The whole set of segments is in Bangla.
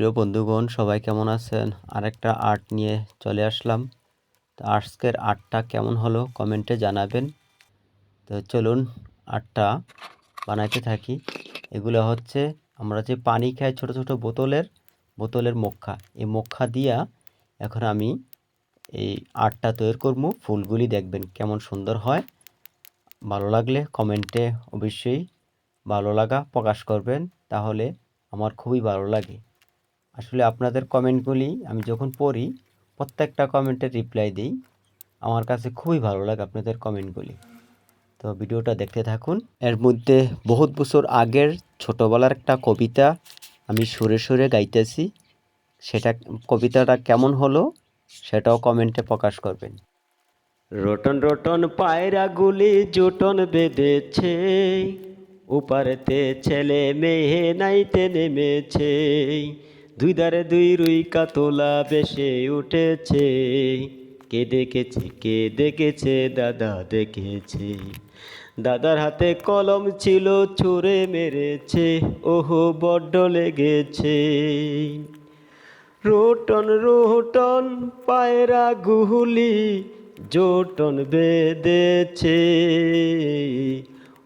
প্রিয় বন্ধুগণ, সবাই কেমন আছেন? আরেকটা আর্ট নিয়ে চলে আসলাম। তো আজকের আর্টটা কেমন হলো কমেন্টে জানাবেন। তো চলুন আর্টটা বানাইতে থাকি। এগুলো হচ্ছে, আমরা যে পানি খাই ছোট ছোট বোতলের বোতলের মক্কা। এই মক্কা দিয়া এখন আমি এই আর্টটা তৈরি করব। ফুলগুলি দেখবেন কেমন সুন্দর হয়। ভালো লাগলে কমেন্টে অবশ্যই ভালো লাগা প্রকাশ করবেন। তাহলে আমার খুবই ভালো লাগে। আসলে আপনাদের কমেন্টগুলি আমি যখন পড়ি, প্রত্যেকটা কমেন্টের রিপ্লাই দিই। আমার কাছে খুবই ভালো লাগে আপনাদের কমেন্টগুলি। তো ভিডিওটা দেখতে থাকুন। এর মধ্যে বহুত বছর আগের ছোটোবেলার একটা কবিতা আমি সুরে সুরে গাইতেছি। সেটা কবিতাটা কেমন হলো, সেটাও কমেন্টে প্রকাশ করবেন। রটন রটন পায়রাগুলি জুটন বেঁধেছে। উপারেতে ছেলে মেয়ে নাইতে নেমেছে। দুই ধারে দুই রুই কাতলা বেশে উঠেছে। কে দেখেছে কে দেখেছে, দাদা দেখেছে। দাদার হাতে কলম ছিল, ছুঁড়ে মেরেছে। ওহো, বড্ড লেগেছে। রোটন রোটন পায়রা, গুহুলি জোটন বেঁধেছে।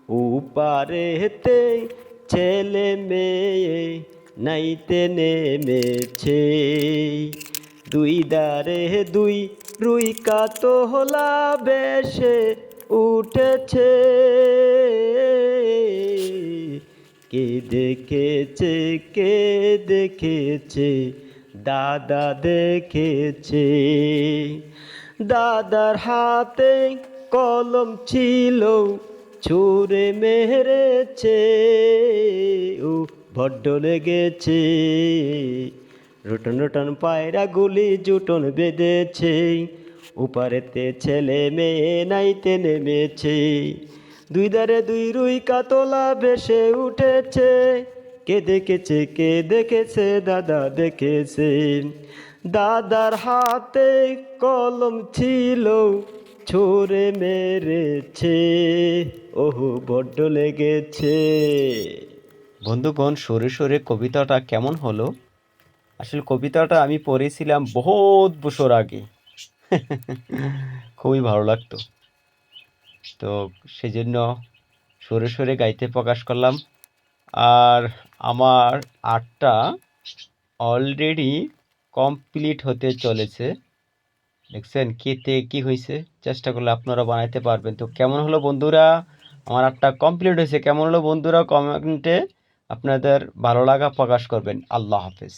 ও উপারেতে ছেলে মেয়ে নাইতে নেমেছে। দুই দারে দুই রুই কাতলা বেশে উঠেছে। কে দেখেছে কে দেখেছে, দাদা দেখেছে। দাদার হাতে কলম ছিল, ছুঁড়ে মেরেছে। ও বড্ড লেগেছে। রুটন রুটন পায়রা গুলি জুটন বেঁধেছে। উপারেতে ছেলে মেয়ে নাইতে নেমেছে। দুই ধারে দুই রুই কাতলা ভেসে উঠেছে। কে দেখেছে কে দেখেছে, দাদা দেখেছে। দাদার হাতে কলম ছিল, ছুঁড়ে মেরেছে। ওহো বড্ড লেগেছে। বন্ধুগণ, সরে সরে কবিতাটা কেমন হলো? আসলে কবিতাটা আমি পড়েছিলাম বহুত বছর আগে। খুবই ভালো লাগতো। তো সেজন্য সরে সরে গাইতে প্রকাশ করলাম। আর আমার আটটা অলরেডি কমপ্লিট হতে চলেছে। দেখছেন কেতে কি হয়েছে? চেষ্টা করলে আপনারা বানাইতে পারবেন। তো কেমন হলো বন্ধুরা? আমার আটটা কমপ্লিট হয়েছে। কেমন হলো বন্ধুরা কমেন্টে আপনাদের ভালো লাগা প্রকাশ করবেন। আল্লাহ হাফেজ।